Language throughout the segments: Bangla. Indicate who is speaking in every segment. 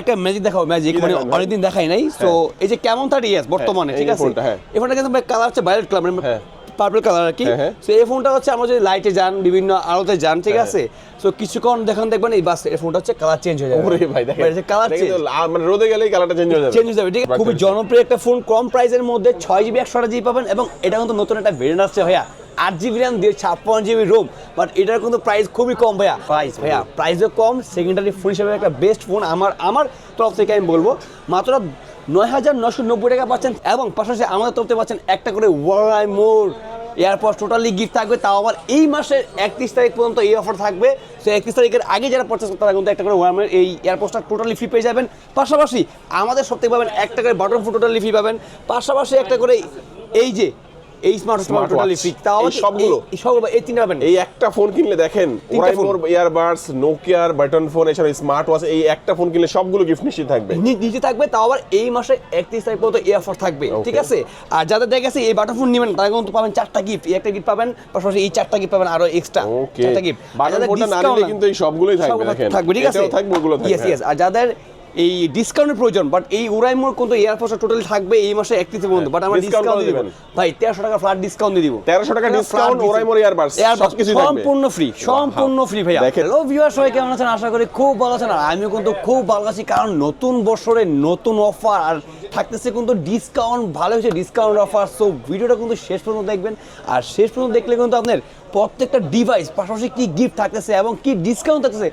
Speaker 1: একটা ম্যাজিক দেখাও ম্যাজিক মানে অনেকদিন দেখাই নাই তো এই যে কেমন থার্টি ইয়ার্স বর্তমানে
Speaker 2: হ্যাঁ,
Speaker 1: ঠিক আছে?
Speaker 2: হ্যাঁ।
Speaker 1: এই ফোনটা কিন্তু কালার হচ্ছে ভায়োলেট কালার মানে
Speaker 2: হ্যাঁ।
Speaker 1: পার্পল কালার আর কি।
Speaker 2: হ্যাঁ, হ্যাঁ।
Speaker 1: এই ফোনটা হচ্ছে আমরা যদি লাইটে যান বিভিন্ন আলোতে যান ঠিক
Speaker 2: হ্যাঁ।
Speaker 1: আছে? তো কিছুক্ষণ দেখুন দেখবেন এই বাস এই ফোনটা হচ্ছে কালার চেঞ্জ হয়ে যাবে।
Speaker 2: ওরে ভাই দেখেন।
Speaker 1: কালার চেঞ্জ
Speaker 2: মানে রোদে গেলেই কালারটা চেঞ্জ হয়ে যাবে।
Speaker 1: চেঞ্জ হয়ে যাবে ঠিক আছে? খুবই জনপ্রিয় একটা ফোন কম প্রাইসের মধ্যে ছয় জিবি একশো জিবি পাবেন এবং এটা কিন্তু নতুন একটা ভেরিয়েন্ট আসছে ভাইয়া। আট জিবি র্যাম দিয়ে ছাপ্পান্ন জিবি রোম বাট এটার কিন্তু প্রাইস খুবই কম ভাইয়া। প্রাইস ভাইয়া প্রাইসও কম সেকেন্ডারি ফোন হিসেবে একটা বেস্ট ফোন আমার আমার তরফ থেকে আমি বলব। মাত্র নয় হাজার নশো নব্বই টাকা পাচ্ছেন এবং পাশাপাশি আমাদের তরফ থেকে পাচ্ছেন একটা করে ওয়াই মোর এয়ারপোর্ট টোটালি গিফট থাকবে। তাও আবার এই মাসের একত্রিশ তারিখ পর্যন্ত এই অফার থাকবে। সো একত্রিশ তারিখের আগে যারা পারচেস করতে তারা কিন্তু একটা করে ওয়ার্মের এই এয়ারপোর্টটা টোটালি ফ্রি পেয়ে যাবেন। পাশাপাশি আমাদের সব থেকে পাবেন একটা করে বাটন ফোন টোটালি ফ্রি পাবেন। পাশাপাশি একটা করে এই যে এই স্মার্ট
Speaker 2: Smartwatch।
Speaker 1: টোটালি ফ্রি তাও
Speaker 2: সবগুলো?
Speaker 1: সবগুলো এই তিনটা পাবেন।
Speaker 2: এই একটা ফোন কিনলে দেখেন
Speaker 1: তিনটা ফোন।
Speaker 2: ইয়ারবাডস নোকিয়ার বাটন ফোন এছাড়া স্মার্ট ওয়াচ এই একটা ফোন কিনলে সবগুলো গিফট নিশ্চিত থাকবে।
Speaker 1: নিচে থাকবে তাও আবার এই মাসে একত্রিশ তারিখ পর্যন্ত এই অফার থাকবে ঠিক আছে? আর যাদের দেখা গেছে এই বাটন ফোন নেবেন তারা কিন্তু পাবেন চারটা গিফট এই একটা গিফট পাবেন পাশাপাশি এই চারটা গিফট পাবেন আরও এক্সট্রা চারটা গিফট
Speaker 2: বাটন ফোনটা না নিলে কিন্তু এই সবগুলোই থাকবে দেখেন।
Speaker 1: থাকবে ঠিক আছে?
Speaker 2: থাকবে ওগুলো থাকবে।
Speaker 1: আর যাদের এই ডিসকাউন্টের প্রয়োজন বাট এই উড়াইমোর কিন্তু এয়ারপোর্টটা টোটালি থাকবে এই মাসে একত্রিশ পর্যন্ত বাট আমরা ডিসকাউন্ট দিব
Speaker 2: দিবেন?
Speaker 1: ভাই তেরোশো টাকা ফ্ল্যাট ডিসকাউন্ট দিয়ে দিব।
Speaker 2: 1300 টাকা ওরাইমোর earbuds, সবকিছুই থাকবে।
Speaker 1: সম্পূর্ণ ফ্রি সম্পূর্ণ ফ্রি ভাইয়া। হ্যালো ভিউয়ার সবাই কেমন আছেন? আশা করি খুব ভালো আছেন আর আমিও কিন্তু খুব ভালো আছি কারণ নতুন বছরে নতুন অফার আর থাকতেছে কিন্তু ডিসকাউন্ট ভালো হয়েছে ডিসকাউন্ট অফার সো ভিডিওটা কিন্তু শেষ পর্যন্ত দেখবেন। আর শেষ পর্যন্ত দেখলে কিন্তু আপনার প্রত্যেকটা ডিভাইস পাশাপাশি কি গিফট থাকতেছে এবং কি ডিসকাউন্ট থাকতেছে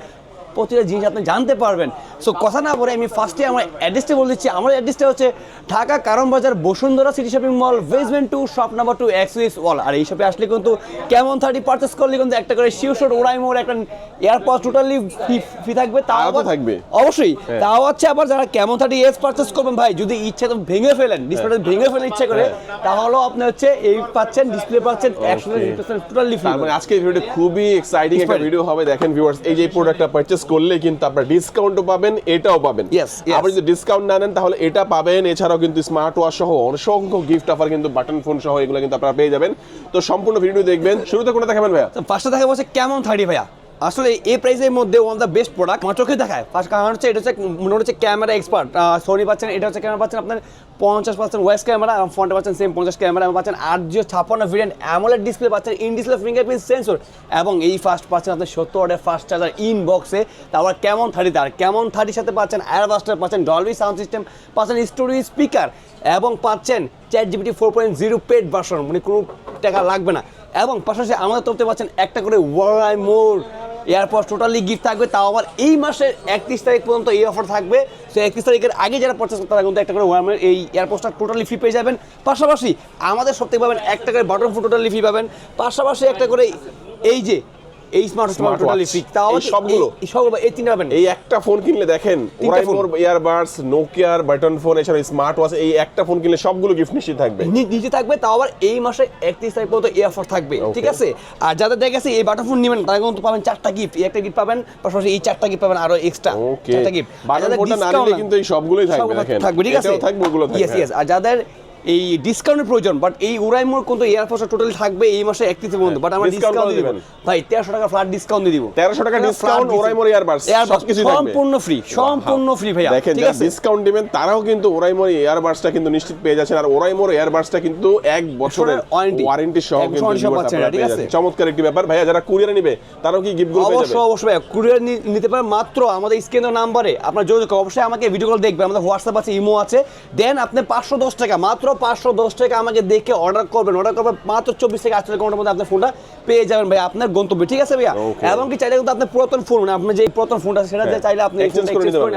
Speaker 1: প্রতিটা জিনিস আপনি জানতে পারবেন। সো কথা না বলে আমি ফার্স্টে আমার অ্যাড্রেসটা বলে দিচ্ছি। আমার অ্যাড্রেসটা হচ্ছে Dhaka Karwan Bazar Bashundhara city shopping mall basement two shop number two accessories world আর এই শপে আসলে কিন্তু কেমন থার্টি পারচেস করলে কিন্তু একটা করে শিও শট ওড়াই মোড় একটা এয়ারপড টোটালি ফি থাকবে। তাও
Speaker 2: থাকবে।
Speaker 1: অবশ্যই।
Speaker 2: হ্যাঁ।
Speaker 1: তাও হচ্ছে আবার যারা কেমন থার্টি এস পারচেস করবেন ভাই যদি ইচ্ছা তো ভেঙে ফেলেন ডিসপ্লেটা ভেঙে ফেলে ইচ্ছা করে তাহলেও আপনি হচ্ছে এই পাচ্ছেন ডিসপ্লে পাচ্ছেন একশো টোটালি ফ্রি
Speaker 2: মানে আজকে ভিডিওটা খুবই এক্সাইটিং একটা ভিডিও হবে দেখেন ভিউয়ার্স এই যে প্রোডাক্টটা পারচেস করলে কিন্তু আপনারা ডিসকাউন্টও পাবেন এটাও পাবেন. আপনি যদি ডিসকাউন্ট না নেন তাহলে এটা পাবেন। এছাড়াও কিন্তু স্মার্ট ওয়াচ সহ অসংখ্য গিফট অফার কিন্তু বাটন ফোন সহ এগুলো কিন্তু আপনারা পেয়ে যাবেন। তো সম্পূর্ণ ভিডিও দেখবেন। শুরুতে কোনটা দেখাবেন ভাইয়া?
Speaker 1: ফার্স্টে দেখাবো বলছে কেমন থার্টি ভাইয়া। আসলে এই প্রাইসের মধ্যে ওয়ান দ্য বেস্ট প্রোডাক্ট আমার চোখে দেখায়? ফার্স্ট কারণ হচ্ছে, এটা হচ্ছে মনে হচ্ছে ক্যামেরা এক্সপার্ট সোনি পাচ্ছেন, এটা হচ্ছে ক্যামেরা পাচ্ছেন আপনার পঞ্চাশ পার্সেন্ট ওয়েস ক্যামেরা ফ্রন্টে পাচ্ছেন সেম পঞ্চাশ ক্যামেরা পাচ্ছেন আট জিও ছাপ্পান্ন ভেরিয়েন্ট অ্যামোলেড ডিসপ্লে পাচ্ছেন ইন ডিসপ্লে ফিঙ্গারপ্রিন্ট সেন্সর এবং এই ফার্স্ট পাচ্ছেন আপনার সত্তর ওয়াটের ফাস্ট চার্জার ইন বক্সে তারপর কেমন থার্টি তার কেমন থার্টির সাথে পাচ্ছেন এয়ারবাস্টার পাচ্ছেন ডলবি সাউন্ড সিস্টেম পাচ্ছেন স্টুডিও স্পিকার এবং পাচ্ছেন chat GPT four point zero paid version মানে কোনো টাকা লাগবে না, এবং পাশাপাশি আমাদের তরফ থেকে পাচ্ছেন একটা করে ওয়াই মোর এয়ারপোর্ট টোটালি গিফট থাকবে, তাও আবার এই মাসের একত্রিশ তারিখ পর্যন্ত এই অফার থাকবে। সো একত্রিশ তারিখের আগে যারা পারচেস করতে তারা কিন্তু একটা করে ওয়ার্মের এই এয়ারপোর্টটা টোটালি ফ্রি পেয়ে যাবেন। পাশাপাশি আমাদের সব থেকে পাবেন একটা করে বাটন টোটালি ফ্রি পাবেন। পাশাপাশি একটা করে এই যে এই স্মার্ট
Speaker 2: Smartwatch।
Speaker 1: টোটালি ফ্রি তাও
Speaker 2: সবগুলো?
Speaker 1: এই- এই সবগুলো এই তিনটা পাবেন
Speaker 2: এই একটা ফোন কিনলে দেখেন
Speaker 1: তিনটা ফোন।
Speaker 2: ইয়ারবাডস নোকিয়ার বাটন ফোন এছাড়া স্মার্ট ওয়াচ এই একটা ফোন কিনলে সবগুলো গিফট নিশ্চিত থাকবে।
Speaker 1: নিচে থাকবে তাও আবার এই মাসে একত্রিশ তারিখ পর্যন্ত এই অফার থাকবে ঠিক আছে? আর যাদের দেখা গেছে এই বাটন ফোন নেবেন তারা কিন্তু পাবেন চারটা গিফট এই একটা গিফট পাবেন পাশাপাশি এই চারটা গিফট পাবেন আরও এক্সট্রা চারটা গিফট
Speaker 2: বাটন ফোনটা না নিলে কিন্তু এই সবগুলোই থাকবে দেখেন।
Speaker 1: থাকবে ঠিক আছে?
Speaker 2: থাকবে ওগুলো
Speaker 1: ইয়েস ইয়েস আর যাদের এই ডিসকাউন্টের প্রয়োজন বাট এই উড়াইমোর কিন্তু এয়ারপোর্টটা টোটালি থাকবে এই মাসে একত্রিশ পর্যন্ত বাট আমরা ডিসকাউন্ট
Speaker 2: দিবেন?
Speaker 1: ভাই তেরোশো টাকা ফ্ল্যাট ডিসকাউন্ট দিয়ে দিব।
Speaker 2: 1300 টাকা discount, ওরাইমোর সবকিছুই থাকবে।
Speaker 1: সম্পূর্ণ ফ্রি সম্পূর্ণ ফ্রি ভাইয়া
Speaker 2: দেখেন ডিসকাউন্ট দিবেন তারাও কিন্তু ওরাইমোর ইয়ারবাডসটা কিন্তু নিশ্চিত পেয়ে যাচ্ছেন আর ওরাইমোর ইয়ারবাডসটা কিন্তু এক বছরের। ওয়ারেন্টি সহ কিন্তু? চমৎকার একটি ব্যাপার। ভাইয়া যারা কুরিয়ার নিবে তারাও কি গিফটগুলো পেয়ে
Speaker 1: অবশ্যই
Speaker 2: যাবে?
Speaker 1: অবশ্যই ভাইয়া কুরিয়ার নিতে পারে মাত্র আমাদের স্ক্রিনের নাম্বারে আপনার যোগাযোগ। অবশ্যই আমাকে ভিডিও কল দেখবেন। আমাদের হোয়াটসঅ্যাপ আছে ইমো আছে। দেন আপনি পাঁচশো দশ টাকা মাত্র পাঁচশো দশ টাকা আমাকে দেখে অর্ডার করবেন। অর্ডার করবেন মাত্র চব্বিশ থেকে আটচল্লিশ ঘণ্টার মধ্যে আপনার ফোনটা পেয়ে যাবেন ভাই আপনার গন্তব্য ঠিক আছে ভাইয়া? এবং কি চাইলে কিন্তু আপনার পুরাতন ফোন মানে আপনি যে পুরাতন ফোনটা সেটা
Speaker 2: হ্যাঁ।
Speaker 1: চাইলে আপনি।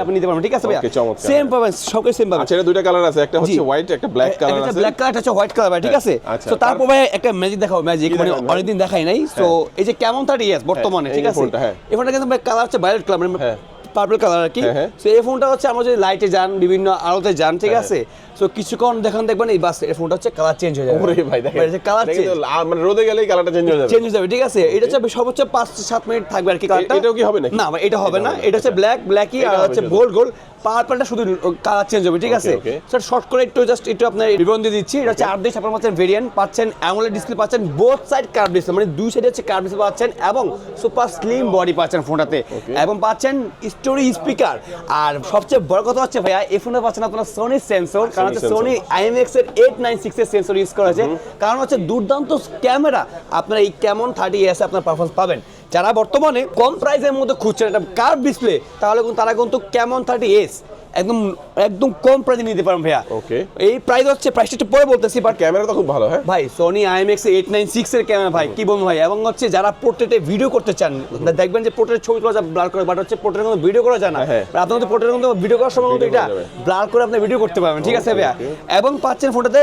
Speaker 1: আপনি নিতে পারবেন ঠিক আছে ভাইয়া? সেম পাবেন সবকে সেম পাবেন।
Speaker 2: আচ্ছা দুইটা কালার আছে একটা হচ্ছে হোয়াইট একটা ব্ল্যাক কালার আছে।
Speaker 1: ব্ল্যাক কালার হচ্ছে হোয়াইট কালার ভাই ঠিক আছে?
Speaker 2: আচ্ছা,
Speaker 1: তো তারপর ভাই একটা ম্যাজিক দেখাও ম্যাজিক মানে অনেকদিন দেখাই নাই। তো এই যে কেমন থার্টি ইয়ার্স বর্তমানে
Speaker 2: হ্যাঁ,
Speaker 1: ঠিক আছে?
Speaker 2: ফোনটা, হ্যাঁ।
Speaker 1: এই ফোনটা কিন্তু ভাই কালার হচ্ছে ভায়োলেট কালার মানে
Speaker 2: হ্যাঁ।
Speaker 1: পার্পল কালার আর কি।
Speaker 2: হ্যাঁ, হ্যাঁ।
Speaker 1: তো এই ফোনটা হচ্ছে আমরা যদি লাইটে যান বিভিন্ন আলোতে যান ঠিক
Speaker 2: হ্যাঁ,
Speaker 1: আছে? তো কিছুক্ষণ দেখুন দেখবেন এই বাস এই ফোনটা হচ্ছে কালার চেঞ্জ হয়ে যাবে।
Speaker 2: ওরে ভাই দেখেন।
Speaker 1: কালার চেঞ্জ
Speaker 2: মানে রোদে গেলেই কালারটা চেঞ্জ হয়ে যাবে।
Speaker 1: চেঞ্জ হয়ে যাবে ঠিক আছে? এটা হচ্ছে সর্বোচ্চ পাঁচ সাত মিনিট থাকবে আর কি কালারটা
Speaker 2: এটাও কি হবে নাকি?
Speaker 1: না এটা হবে না। এটা হচ্ছে। ব্ল্যাক ব্ল্যাকই আর হচ্ছে গোল্ড গোল্ড পার্পলটা শুধু কালার চেঞ্জ হবে ঠিক আছে? স্যার শর্ট করে একটু জাস্ট একটু আপনার বিবরণ দিয়ে দিচ্ছি। এটা হচ্ছে আট দিয়ে ছাপ্পান্ন পাচ্ছেন ভেরিয়েন্ট পাচ্ছেন অ্যামোলেড ডিসপ্লে পাচ্ছেন বোথ সাইড কার্ভ ডিসপ্লে মানে দুই সাইডে হচ্ছে কার্ভ ডিসপ্লে পাচ্ছেন এবং সুপার স্লিম বডি পাচ্ছেন ফোনটাতে এবং পাচ্ছেন স্টোরি স্পিকার আর সবচেয়ে বড় কথা হচ্ছে ভাইয়া এই ফোনে পাচ্ছেন আপনার সোনি সেন্সর কারণ হচ্ছে। সোনি আইএমএক্স এর এইট নাইন সিক্স এর সেন্সর ইউজ করা হয়েছে কারণ হচ্ছে দুর্দান্ত ক্যামেরা। আপনার এই কেমন থার্টি এস আপনার পারফরমেন্স পাবেন। যারা বর্তমানে কম প্রাইসের মধ্যে খুঁজছেন একটা কার ডিসপ্লে তাহলে কিন্তু তারা কিন্তু কেমন থার্টি এস একদম একদম কম প্রাইসে নিতে পারেন ভাইয়া।
Speaker 2: Okay.
Speaker 1: এই প্রাইস হচ্ছে প্রাইসটা একটু পরে বলতেছি বাট
Speaker 2: ক্যামেরা তো খুব ভালো হ্যাঁ?
Speaker 1: ভাই Sony IMX eight nine six এর ক্যামেরা ভাই কি বলব ভাই? এবং হচ্ছে যারা পোর্ট্রেটে ভিডিও করতে চান দেখবেন যে পোর্ট্রেটের ছবি তোলা ব্লার করে বাট হচ্ছে পোর্ট্রেটের কোনো ভিডিও করা যায় না।
Speaker 2: হ্যাঁ।
Speaker 1: আপনার কিন্তু পোর্ট্রেটের মধ্যে ভিডিও করার সময় কিন্তু এটা ব্লার করে আপনি ভিডিও করতে পারবেন ঠিক আছে ভাইয়া? এবং পাচ্ছেন ফোনটাতে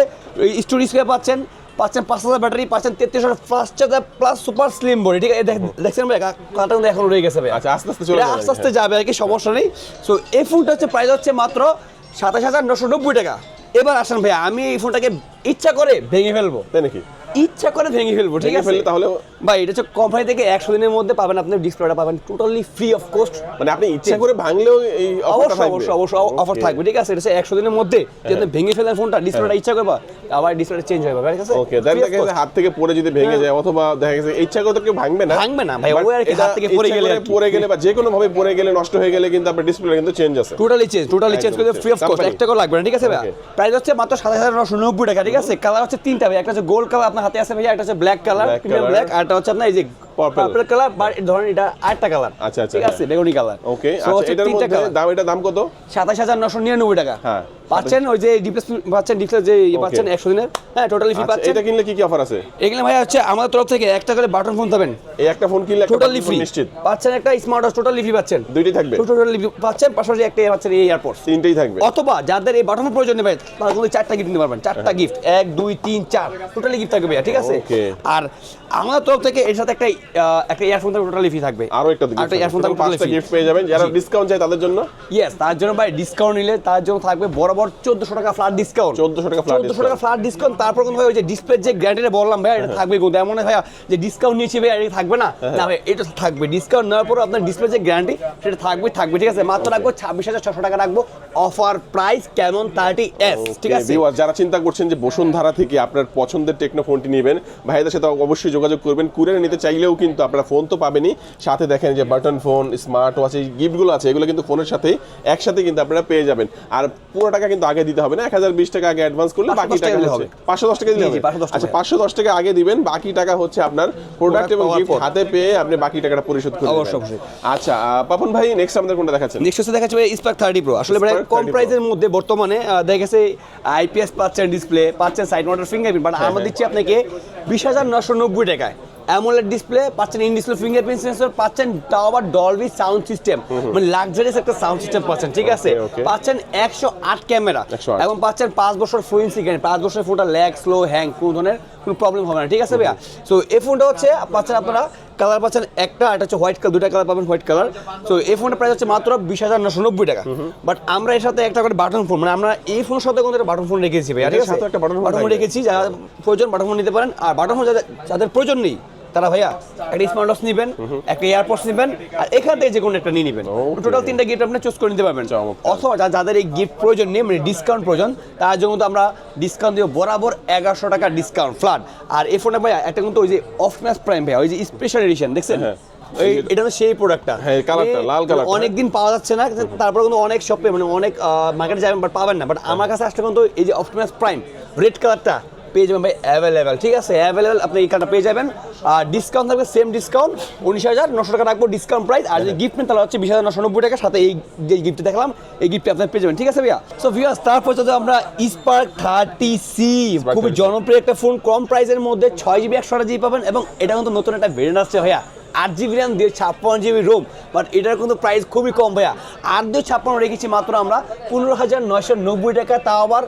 Speaker 1: স্টোরি স্কোয়ার পাচ্ছেন পাচ্ছেন পাঁচ হাজার ব্যাটারি পাচ্ছেন তেত্রিশ হাজার fast charger plus super slim body ঠিক আছে? দেখ- দেখছেন ভাই কাটা কিন্তু এখন রয়ে গেছে ভাই।
Speaker 2: আচ্ছা, আস্তে আস্তে চলে
Speaker 1: আস্তে আস্তে। যাবে আর কি সমস্যা নেই। সো এই ফোনটা হচ্ছে প্রাইস হচ্ছে মাত্র সাতাশ হাজার নশো নব্বই টাকা। এবার আসেন ভাই আমি এই ফোনটাকে ইচ্ছা করে ভেঙে ফেলব।
Speaker 2: তাই নাকি?
Speaker 1: ইচ্ছা করে ভেঙে ফেলব ঠিক আছে?
Speaker 2: তাহলে
Speaker 1: ভাই এটা হচ্ছে কোম্পানি থেকে একশো দিনের মধ্যে পাবেন আপনি ডিসপ্লেটা পাবেন। টোটালি ফ্রি অফ কস্ট
Speaker 2: মানে আপনি ইচ্ছা করে ভাঙলেও এই
Speaker 1: অবশ্যই অবশ্যই অবশ্যই অফার থাকবে ঠিক আছে? এটা হচ্ছে একশো দিনের মধ্যে যদি আপনি ভেঙে ফেলেন ফোনটা ডিসপ্লেটা ইচ্ছা করবা আবার ডিসপ্লেটা চেঞ্জ হয়ে যাবে ঠিক আছে?
Speaker 2: ওকে দেখা গেছে হাত থেকে পড়ে যদি ভেঙে যায় অথবা দেখা গেছে ইচ্ছা করে তো কেউ ভাঙবে না।
Speaker 1: ভাঙবে না ভাই, ওই আর কি হাত থেকে পড়ে গেলে
Speaker 2: করে। পড়ে গেলে বা যে কোনো ভাবে পড়ে গেলে নষ্ট হয়ে গেলে কিন্তু আপনার ডিসপ্লে কিন্তু চেঞ্জ আছে।
Speaker 1: টোটালি চেঞ্জ টোটালি চেঞ্জ করে ফ্রি অফ কস্ট
Speaker 2: Company।
Speaker 1: এক টাকাও লাগবে না ঠিক আছে ভাই. প্রাইস হচ্ছে মাত্র সাত হাজার নশো নব্বই টাকা ঠিক আছে? কালার হচ্ছে তিনটা ভাই একটা হচ্ছে গোল্ড কালার আপনার হাতে আছে ভাইয়া একটা হচ্ছে ব্ল্যাক কালার ব্ল্যাক আর একটা হচ্ছে আপনার এই যে। পার্পল কালার বা ধরেন এটা আটটা কালার
Speaker 2: আচ্ছা, আচ্ছা,
Speaker 1: ঠিক আছে বেগুনি কালার
Speaker 2: ওকে আচ্ছা এটার মধ্যে দাম এটা দাম কত?
Speaker 1: সাতাশ হাজার নশো নিরানব্বই টাকা।
Speaker 2: হ্যাঁ,
Speaker 1: পাচ্ছেন ওই যে ডিপ্লেস পাচ্ছেন ডিপ্লেস যে ইয়ে পাচ্ছেন একশো দিনের। হ্যাঁ টোটালি ফ্রি
Speaker 2: আচ্ছা
Speaker 1: পাচ্ছেন।
Speaker 2: এটা কিনলে কি কি অফার আছে?
Speaker 1: এগুলো ভাই হচ্ছে আমাদের তরফ থেকে একটা করে বাটন ফোন পাবেন।
Speaker 2: এই একটা ফোন কিনলে
Speaker 1: টোটালি ফ্রি
Speaker 2: নিশ্চিত।
Speaker 1: পাচ্ছেন একটা স্মার্ট ওয়াচ টোটালি ফ্রি পাচ্ছেন।
Speaker 2: দুইটি থাকবে?
Speaker 1: টোটালি পাচ্ছেন পাশাপাশি একটা ইয়ে পাচ্ছেন এই এয়ারপোর্টস
Speaker 2: তিনটেই থাকবে।
Speaker 1: অথবা যাদের এই বাটনের প্রয়োজন নেই ভাই তারা কিন্তু চারটা গিফট নিতে পারবেন। চারটা গিফট এক দুই তিন চার। টোটালি গিফট থাকবে ঠিক আছে? আর আমাদের তরফ থেকে এর সাথে একটা একটা ইয়ারফোন থাকবে টোটালি ফ্রি থাকবে।
Speaker 2: আরও একটা
Speaker 1: ইয়ারফোন থাকবে। টোটালি ফ্রি
Speaker 2: গিফট পেয়ে যাবেন। যারা ডিসকাউন্ট চাই তাদের জন্য?
Speaker 1: ইয়েস তার জন্য ভাই ডিসকাউন্ট নিলে তার জন্য থাকবে বরাবর চোদ্দশো টাকা ফ্ল্যাট ডিসকাউন্ট
Speaker 2: 1400 টাকা
Speaker 1: চোদ্দশো টাকা ফ্ল্যাট ডিসকাউন্ট তারপর কিন্তু ভাই ওই যে ডিসপ্লে যে গ্যারান্টিটা বললাম ভাই এটা থাকবে কিন্তু এমন যে ডিসকাউন্ট নিয়েছি ভাই এটা থাকবে না? না ভাই এটা থাকবে। ডিসকাউন্ট নেওয়ার পর আপনার ডিসপ্লে যে গ্যারান্টি সেটা থাকবে থাকবে ঠিক আছে? মাত্র রাখব ছাব্বিশ হাজার ছশো টাকা রাখব। অফার প্রাইস থার্টি এস ঠিক আছে?
Speaker 2: যারা চিন্তা করছেন যে বসুন্ধরা থেকে আপনার পছন্দের টেকনো ফোনটি নেবেন ভাইদের সাথে অবশ্যই যোগাযোগ করবেন। কুরিয়ারে নিতে চাইলেও কিন্তু আপনারা ফোন তো পাবেনই। সাথে দেখেন যে বাটন ফোন স্মার্ট ওয়াচ এই গিফটগুলো আছে এগুলো কিন্তু ফোনের সাথে একসাথে কিন্তু আপনারা পেয়ে যাবেন। আর পুরো টাকা কিন্তু আগে দিতে হবে না এক হাজার বিশ টাকা আগে অ্যাডভান্স করলে বাকি
Speaker 1: টাকা
Speaker 2: টাকা
Speaker 1: হবে।
Speaker 2: পাঁচশো দশ টাকা দিলে হবে আচ্ছা
Speaker 1: টাকা।
Speaker 2: পাঁচশো দশ টাকা আগে দিবেন বাকি টাকা হচ্ছে আপনার প্রোডাক্ট এবং গিফট হাতে পেয়ে আপনি বাকি টাকাটা পরিশোধ করে
Speaker 1: অবশ্যই।
Speaker 2: আচ্ছা পাপন ভাই নেক্সট আমাদের কোনটা দেখাচ্ছেন
Speaker 1: নেক্সট হচ্ছে দেখাচ্ছে স্পার্ক থার্টি প্রো আসলে ভাই কম
Speaker 2: 30 Pro।
Speaker 1: প্রাইসের মধ্যে বর্তমানে দেখা গেছে আইপিএস পাচ্ছেন ডিসপ্লে পাচ্ছেন সাইড মোটর ফিঙ্গারপ্রিন্ট বাট আমরা
Speaker 2: হ্যাঁ।
Speaker 1: দিচ্ছি আপনাকে বিশ হাজার নশো নব্বই টাকায় অ্যামোলেড ডিসপ্লে পাচ্ছেন ইন ডিসপ্লে ফিঙ্গারপ্রিন্ট সেন্সর পাচ্ছেন তাও আবার ডলবি সাউন্ড সিস্টেম মানে লাক্সারিয়াস একটা সাউন্ড সিস্টেম পাচ্ছেন ঠিক আছে. পাচ্ছেন একশো আট ক্যামেরা। এবং পাচ্ছেন পাঁচ বছর ফোন সিগারেট পাঁচ বছর ফোনটা ল্যাগ স্লো হ্যাং কোনো ধরনের কোনো প্রবলেম হবে না ঠিক আছে ভাইয়া? সো এই ফোনটা হচ্ছে পাচ্ছেন আপনারা কালার পাচ্ছেন একটা আর হচ্ছে হোয়াইট কালার দুটা কালার পাবেন হোয়াইট কালার সো এই ফোনটা প্রাইস হচ্ছে মাত্র বিশ হাজার নশো নব্বই টাকা। বাট আমরা এর সাথে একটা করে বাটন ফোন মানে আমরা এই ফোনের সাথে কিন্তু বাটন ফোন রেখেছি ভাইয়া ঠিক আছে?
Speaker 2: একটা
Speaker 1: বাটন ফোন রেখেছি যারা প্রয়োজন বাটন ফোন নিতে পারেন। আর বাটন ফোন যাদের যাদের প্রয়োজন নেই তারা ভাইয়া একটা স্মার্ট ওয়াচ নেবেন একটা এয়ারপোর্টস নেবেন আর এখান থেকে যে কোনো একটা নিয়ে নেবেন. টোটাল তিনটা গিফট আপনি চুজ করে নিতে পারবেন। অথবা যাদের এই গিফট প্রয়োজন নেই মানে ডিসকাউন্ট প্রয়োজন তার জন্য তো আমরা ডিসকাউন্ট দিব বরাবর এগারোশো টাকা ডিসকাউন্ট ফ্ল্যাট আর এই ফোনটা ভাইয়া একটা কিন্তু ওই যে অফ ম্যাচ প্রাইম ভাইয়া ওই যে স্পেশাল এডিশন দেখছেন?
Speaker 2: হ্যাঁ।
Speaker 1: এটা হচ্ছে সেই প্রোডাক্টটা
Speaker 2: হ্যাঁ, colourটা, লাল colourটা।
Speaker 1: অনেক দিন পাওয়া যাচ্ছে না তারপরে কিন্তু অনেক শপে মানে অনেক মার্কেটে যাবেন বাট পাবেন না। বাট আমার কাছে আসলে কিন্তু এই যে অপটিমাস প্রাইম রেড কালারটা পেয়ে যাবেন ভাই অ্যাভেলেবেল ঠিক আছে? অ্যাভেলেবেল আপনি এই কার্ডটা পেয়ে যাবেন। আর ডিসকাউন্ট থাকবে সেম ডিসকাউন্ট উনিশ হাজার নশো টাকা রাখব ডিসকাউন্ট প্রাইস আর যদি গিফট নেন তাহলে হচ্ছে বিশ হাজার নশো নব্বই টাকার সাথে এই যে গিফটটা দেখলাম এই গিফটটা আপনি পেয়ে যাবেন ঠিক আছে ভাইয়া? সো ভিউয়ার্স তারপর যাতে আমরা স্পার্ক থার্টি সি খুবই জনপ্রিয় একটা ফোন কম প্রাইসের মধ্যে ছয় জিবি একশো জিবি পাবেন এবং এটা কিন্তু নতুন একটা ভেরিয়েন্ট আসছে ভাইয়া। আট জিবি র্যাম দিয়ে ছাপ্পান্ন জিবি রোম বাট এটার কিন্তু প্রাইস খুবই কম ভাইয়া। আট দিয়ে ছাপ্পান্ন রেখেছি মাত্র আমরা, পনেরো হাজার নয়শো নব্বই টাকা। তাও আবার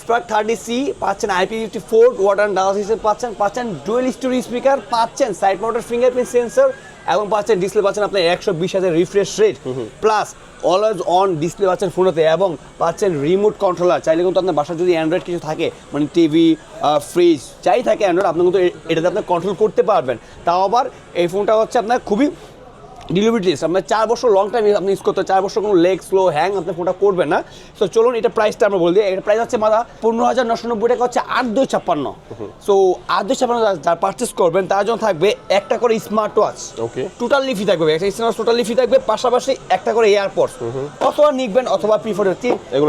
Speaker 1: স্পার্ক থার্টি সি পাচ্ছেন আইপি ফিফটি ফোর ওয়াটার ডাল পাচ্ছেন পাচ্ছেন ডুয়েল স্টোরি স্পিকার পাচ্ছেন সাইড মাউন্টেড ফিঙ্গারপ্রিন্ট সেন্সর এবং পাচ্ছেন ডিসপ্লে পাচ্ছেন আপনার একশো বিশ হাজার refresh rate plus always on display পাচ্ছেন ফোনেতে এবং পাচ্ছেন রিমোট কন্ট্রোলার চাইলে কিন্তু আপনার বাসায় যদি অ্যান্ড্রয়েড কিছু থাকে মানে টিভি ফ্রিজ চাই থাকে অ্যান্ড্রয়েড আপনি কিন্তু এটাতে আপনি কন্ট্রোল করতে পারবেন। তাও আবার এই ফোনটা হচ্ছে আপনার খুবই ডেলিভারি আপনার চার বছর লং টাইম আপনি ইউজ করতে চার বছর কোনো লেগ স্লো হ্যাং আপনি ফোনটা করবেন না। তো চলুন এটা প্রাইসটা আমরা বলে এটা প্রাইস হচ্ছে মাদা পনেরো হাজার নশো নব্বই টাকা হচ্ছে আট দুই ছাপ্পান্ন। সো আট দুই ছাপ্পান্ন যারা পারচেস করবেন তার জন্য থাকবে একটা করে smart watch
Speaker 2: okay
Speaker 1: totally free থাকবে একটা স্মার্ট টোটালি ফি থাকবে পাশাপাশি একটা করে এয়ারপোর্ট অথবা নিকবেন অথবা প্রিফার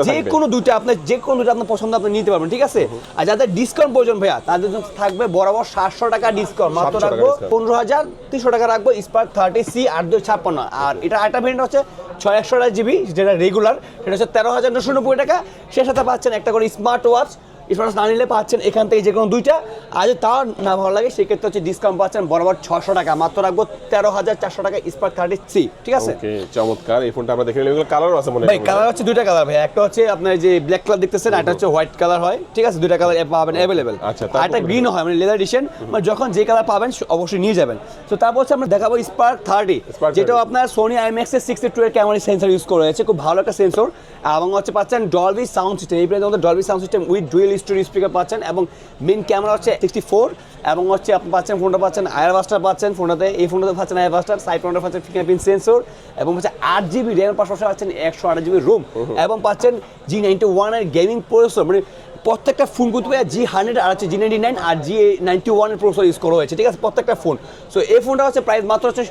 Speaker 1: যে কোনো দুইটা আপনার যে কোনো দুইটা আপনার পছন্দ আপনি নিতে পারবেন ঠিক আছে? আর যাদের ডিসকাউন্ট প্রয়োজন ভাইয়া তাদের জন্য থাকবে বরাবর সাতশো টাকা ডিসকাউন্ট মাত্র রাখব পনেরো হাজার তিনশো টাকা রাখব স্পার্ক থার্টি সি আট দুই ছাপ্পান্ন। আর এটা আরেকটা ভেরিয়েন্ট হচ্ছে ছয় একশো জিবি, যেটা রেগুলার সেটা হচ্ছে তেরো হাজার নশো নব্বই টাকা। সে সাথে পাচ্ছেন একটা করে স্মার্ট ওয়াচ স্মার্ট না নিলে পাচ্ছেন এখান থেকে যে কোনো দুইটা। আর যদি তাও না ভালো লাগে সেক্ষেত্রে হচ্ছে ডিসকাউন্ট পাচ্ছেন বরাবর ছশো টাকা। মাত্র রাখব তেরো হাজার চারশো টাকা স্পার্ক থার্টি সি ঠিক আছে?
Speaker 2: চমৎকার। এই ফোনটা আমরা দেখে নিলাম এগুলো আছে মনে হয়
Speaker 1: কালার হচ্ছে দুইটা কালার ভাই। একটা হচ্ছে আপনার যে ব্ল্যাক কালার দেখতেছেন একটা হচ্ছে হোয়াইট কালার হয় ঠিক আছে? দুইটা কালার পাবেন অ্যাভেলেবেল
Speaker 2: আচ্ছা,
Speaker 1: আর একটা গ্রিন হয় মানে লেদার এডিশন মানে যখন যে কালার পাবেন অবশ্যই নিয়ে যাবেন। তো তারপর হচ্ছে আমরা দেখাবো স্পার্ক থার্টি যেটা আপনার সোনি আইম্যাক্স এর সিক্সটি টু এর ক্যামেরা সেন্সর ইউজ করা হয়েছে। খুব ভালো একটা সেন্সর এবং হচ্ছে পাচ্ছেন ডলবি সাউন্ড সিস্টেম এই আমাদের Dolby sound system with dual stereo speaker পাচ্ছেন এবং মেন ক্যামেরা হচ্ছে সিক্সটি ফোর এবং হচ্ছে আপনি পাচ্ছেন ফোনটা পাচ্ছেন আয়ার বাস্টার পাচ্ছেন ফোনটাতে এই ফোনটাতে পাচ্ছেন আয়ার বাস্টার সাইড ফোনটা পাচ্ছেন ফিঙ্গারপ্রিন্ট সেন্সর এবং হচ্ছে আট জিবি র্যামের পাশাপাশি পাচ্ছেন একশো আট জিবি রুম এবং পাচ্ছেন জি নাইনটি ওয়ানের গেমিং প্রসেসর মানে প্রত্যেকটা ফোন কিন্তু জি হান্ড্রেড আর হচ্ছে জি নাইনটি নাইন আর জি নাইনটি ওয়ানের প্রসেসর ইউজ করা হয়েছে ঠিক আছে? প্রত্যেকটা ফোন সো এই ফোনটা হচ্ছে প্রাইস মাত্র হচ্ছে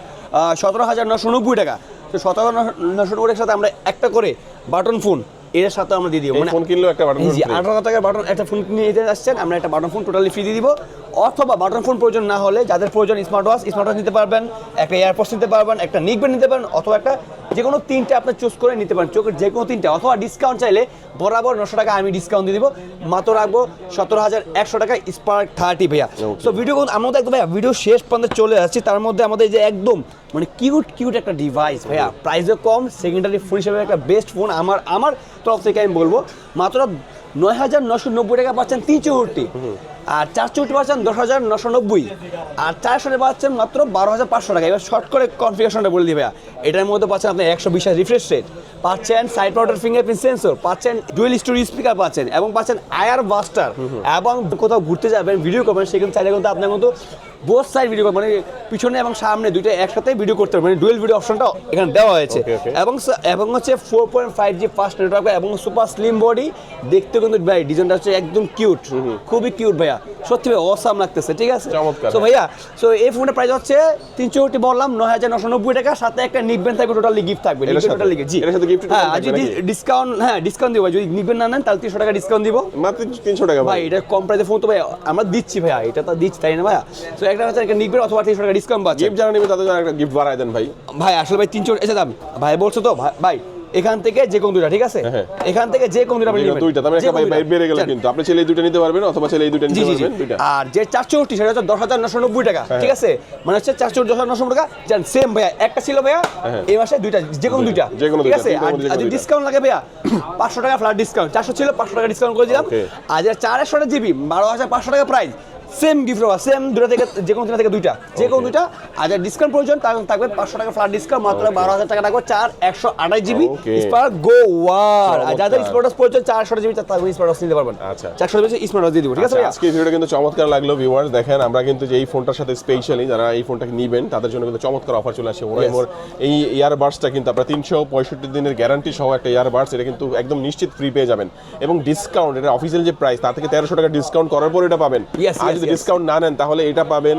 Speaker 1: সতেরো হাজার নশো নব্বই টাকা। তো সতেরো নশো নব্বই টাকার সাথে আমরা একটা করে বাটন ফোন এর সাথে আমরা দিয়ে দিব।
Speaker 2: মানে ফোন কিনলেও একটা বাটন
Speaker 1: জি আঠারো টাকার বাটন একটা ফোন নিয়ে যাচ্ছেন আসছেন আমরা একটা বাটন ফোন টোটালি ফ্রি দিয়ে দিব। অথবা বাটন ফোন প্রয়োজন না হলে যাদের প্রয়োজন স্মার্ট ওয়াচ স্মার্ট ওয়াচ নিতে পারবেন একটা এয়ারপোর্টস নিতে পারবেন একটা নিকবেন নিতে পারেন অথবা একটা যে কোনো তিনটে আপনি চুজ করে নিতে পারেন চোখের যে কোনো তিনটে অথবা ডিসকাউন্ট চাইলে বরাবর নশো টাকা আমি ডিসকাউন্ট দিয়ে দিব। মাত্র রাখব সতেরো হাজার একশো টাকা স্পার্ক থার্টি ভাইয়া. সো ভিডিও আমরা তো একদম ভাইয়া ভিডিও শেষ পর্যন্ত চলে আসছি। তার মধ্যে আমাদের যে একদম মানে কিউট কিউট একটা ডিভাইস ভাইয়া। প্রাইসও কম সেকেন্ডারি ফোন হিসেবে একটা বেস্ট ফোন আমার আমার তরফ থেকে আমি বলব। মাত্র নয় হাজার নশো নব্বই টাকা পাচ্ছেন তিন চৌষট্টি আর চার চৌষট্টি পাচ্ছেন দশ হাজার নশো নব্বই আর চারশো পাচ্ছেন মাত্র বারো হাজার পাঁচশো টাকা। এবার শর্ট করে কনফিগারেশনটা বলে ভাইয়া। এটার মধ্যে পাচ্ছেন আপনি একশো বিশ রিফ্রেশ রেট পাচ্ছেন সাইড পাউডার ফিঙ্গারপ্রিন্ট সেন্সর পাচ্ছেন ডুয়েল স্টোরি স্পিকার পাচ্ছেন এবং পাচ্ছেন আয়ার বাস্টার এবং কোথাও ঘুরতে যাবেন ভিডিও করবেন সেখানে চাইলে কিন্তু আপনার কিন্তু বোথ সাইড ভিডিও মানে পিছনে এবং সামনে দুইটা একসাথে ভিডিও করতে পারবেন। মানে ডুয়েল ভিডিও অপশনটা এখানে দেওয়া হয়েছে. এবং এবং হচ্ছে four point five G fast network এবং সুপার স্লিম বডি দেখতে কিন্তু ভাই ডিজাইনটা হচ্ছে একদম কিউট খুবই কিউট ভাইয়া। সত্যি ভাই অসাম লাগতেছে ঠিক আছে। তো ভাইয়া সো এই ফোনের প্রাইস হচ্ছে তিনশো বললাম নয় হাজার নশো নব্বই টাকা সাথে একটা নিকবেন থাকবে টোটালি গিফট থাকবে টোটালি জি। হ্যাঁ যদি ডিসকাউন্ট হ্যাঁ ডিসকাউন্ট দিব যদি নিকবেন না নেন তাহলে তিনশো টাকা ডিসকাউন্ট দিব।
Speaker 2: মাত্র তিনশো টাকা
Speaker 1: ভাই এটা কম প্রাইসে ফোন তো ভাই আমরা দিচ্ছি ভাইয়া এটা তো দিচ্ছি তাই না ভাইয়া? তো একটা হচ্ছে একটা নিকবেন অথবা তিনশো টাকা ডিসকাউন্ট পাচ্ছে।
Speaker 2: গিফট যারা নেবে তাদের একটা গিফট বাড়ায় দেন ভাই।
Speaker 1: ভাই আসলে ভাই তিনশো এসে দাম ভাই বলছো তো ভাই- ভাই এখান থেকে যে কোন দুইটা ঠিক আছে?
Speaker 2: হ্যাঁ।
Speaker 1: এখান থেকে যে কোন দুইটা আপনি নেবেন।
Speaker 2: দুইটা তার মানে একটা ভাই বেড়ে গেল কিন্তু। আপনি ছেলে এই দুইটা নিতে পারবেন অথবা ছেলে এই দুইটা নিতে পারবেন দুইটা।
Speaker 1: আর যে চারশোটি সেটা হচ্ছে দশ হাজার নশো নব্বই টাকা
Speaker 2: হ্যাঁ।
Speaker 1: ঠিক আছে? মানে হচ্ছে চারশো দশ হাজার নশো টাকা। জান সেম ভাইয়া একটা ছিল ভাইয়া
Speaker 2: হ্যাঁ।
Speaker 1: এই মাসে দুইটা যে কোনো দুইটা ঠিক আছে? আর যদি ডিসকাউন্ট লাগে ভাইয়া পাঁচশো টাকা ফ্ল্যাট ডিসকাউন্ট চারশো ছিল পাঁচশো টাকা ডিসকাউন্ট করে দিলাম. আর যে চার একশো জিবি বারো হাজার পাঁচশো টাকা প্রাইস সেম গিফট পাবা সেম দুটা থেকে যে কোনো থেকে দুইটা যে কোনো দুইটা। আর যার ডিসকাউন্ট প্রয়োজন তার থাকবে পাঁচশো টাকা ফ্ল্যাট ডিসকাউন্ট মাত্র বারো হাজার টাকা রাখব চার একশো আঠাশ জিবি. স্পার্ক গো ওয়ার আর যাদের। স্পোর্টাস প্রয়োজন চারশো জিবি তাদের স্পোর্টাস নিতে পারবেন।
Speaker 2: আচ্ছা।
Speaker 1: চারশো জিবি স্মার্ট দিয়ে দিব ঠিক আছে
Speaker 2: আচ্ছা, আজকে ভিডিওটা কিন্তু চমৎকার লাগল ভিউয়ার্স দেখেন আমরা কিন্তু যে এই ফোনটার সাথে স্পেশালি যারা এই ফোনটাকে নিবেন তাদের জন্য কিন্তু চমৎকার অফার চলে আসে ওরা
Speaker 1: Yes.
Speaker 2: মোর এই ইয়ারবাডসটা কিন্তু আপনারা তিনশো পঁয়ষট্টি দিনের গ্যারান্টি সহ একটা ইয়ারবাডস এটা কিন্তু একদম নিশ্চিত ফ্রি পেয়ে যাবেন। এবং ডিসকাউন্ট এটা অফিসিয়াল যে প্রাইস তার থেকে তেরোশো টাকা ডিসকাউন্ট করার পর এটা পাবেন। আর যদি ডিসকাউন্ট না নেন তাহলে এটা পাবেন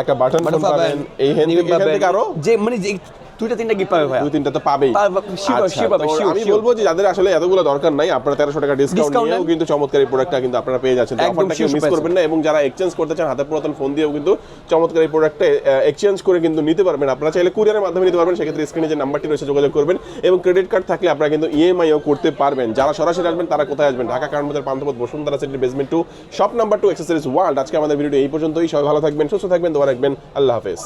Speaker 2: একটা বাটন ফোন পাবেন এই
Speaker 1: নিবেন
Speaker 2: থেকে আরও?
Speaker 1: যে মানে যে দুইটা তিনটা গিফট পাবে ভাইয়া।
Speaker 2: দুই তিনটা তো পাবেই। আচ্ছা, আমি বলব যে যাদের আসলে এতগুলো দরকার নাই আপনারা তেরোশো টাকা ডিসকাউন্ট নিয়েও কিন্তু চমৎকার এই প্রোডাক্টটা কিন্তু আপনারা পেয়ে যাচ্ছেন। অফারটা কেউ মিস করবেন না এবং যারা এক্সচেঞ্জ করতে চান হাতে পুরাতন ফোন দিয়েও কিন্তু চমৎকার এই প্রোডাক্টটা এক্সচেঞ্জ করে কিন্তু নিতে পারবেন। আপনারা চাইলে কুরিয়ারের মাধ্যমে নিতে পারবেন সেক্ষেত্রে স্ক্রিনে যে নাম্বারটি রয়েছে যোগাযোগ করবেন এবং ক্রেডিট কার্ড থাকলে আপনারা কিন্তু ইএমআইও করতে পারবেন। যারা সরাসরি আসবেন তারা কোথায় আসবেন? Dhaka Karwan Bazar Panthapath Bashundhara basement two shop number two accessories world আজকে আমাদের ভিডিও এই পর্যন্তই। সবাই ভালো থাকবেন সুস্থ থাকবেন দোয়া রাখবেন। আল্লাহ হাফেজ।